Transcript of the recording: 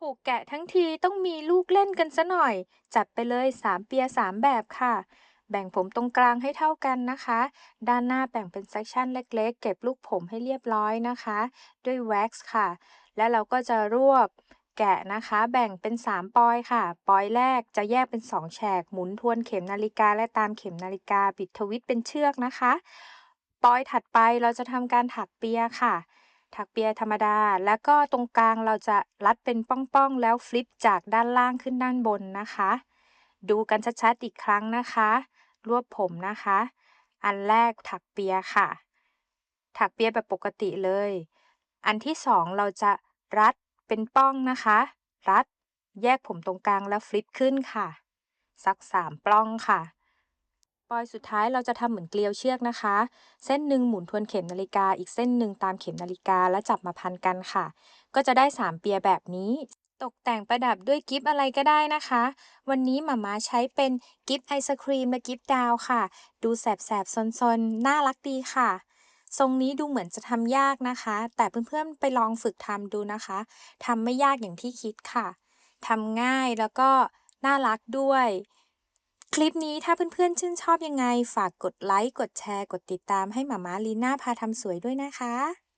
ผูกแกะทั้งทีต้องมีลูกเล่นกันซะหน่อย จัดไปเลย3เปีย3แบบค่ะ แบ่งผมตรงกลางให้เท่ากันนะคะ ด้านหน้าแบ่งเป็นเซกชันเล็กๆ เก็บลูกผมให้เรียบร้อยนะคะ ด้วยแว็กซ์ค่ะ และเราก็จะรวบแกะนะคะ แบ่งเป็น 3 ปอยค่ะ ปอยแรกจะแยกเป็น 2 แฉก หมุนทวนเข็มนาฬิกาและตามเข็มนาฬิกาปิดทวิตเป็นเชือกนะคะ ปอยถัดไปเราจะทำการถักเปียค่ะ ถักเปียธรรมดา แล้วก็ตรงกลางเราจะรัดเป็นป้องๆ แล้วฟลิปจากด้านล่างขึ้นด้านบนนะคะ ดูกันชัดๆอีกครั้งนะคะ รวบผมนะคะ อันแรกถักเปียค่ะ ถักเปียแบบปกติเลย อันที่สองเราจะรัดเป็นป้องนะคะ รัด แยกผมตรงกลางแล้วฟลิปขึ้นค่ะ สักสามปล้องค่ะ ปอยสุดท้ายเราจะทำเหมือนเกลียวเชือกนะคะ เส้นหนึ่งหมุนทวนเข็มนาฬิกา อีกเส้นหนึ่งตามเข็มนาฬิกาและจับมาพันกันค่ะ ก็จะได้3เปียแบบนี้ ตกแต่งประดับด้วยกิฟอะไรก็ได้นะคะ วันนี้หมามาใช้เป็นกิฟไอศครีมและกิฟดาวค่ะ ดูแสบๆซนๆ น่ารักดีค่ะ ทรงนี้ดูเหมือนจะทำยากนะคะ แต่เพื่อนๆไปลองฝึกทำดูนะคะทำไม่ยากอย่างที่คิดค่ะทำง่ายแล้วก็น่ารักด้วย คลิปนี้ถ้าเพื่อนๆชื่นชอบยังไง ฝากกดไลค์ กดแชร์ กดติดตามให้หมาม้าลีน่าพาทำสวยด้วยนะคะ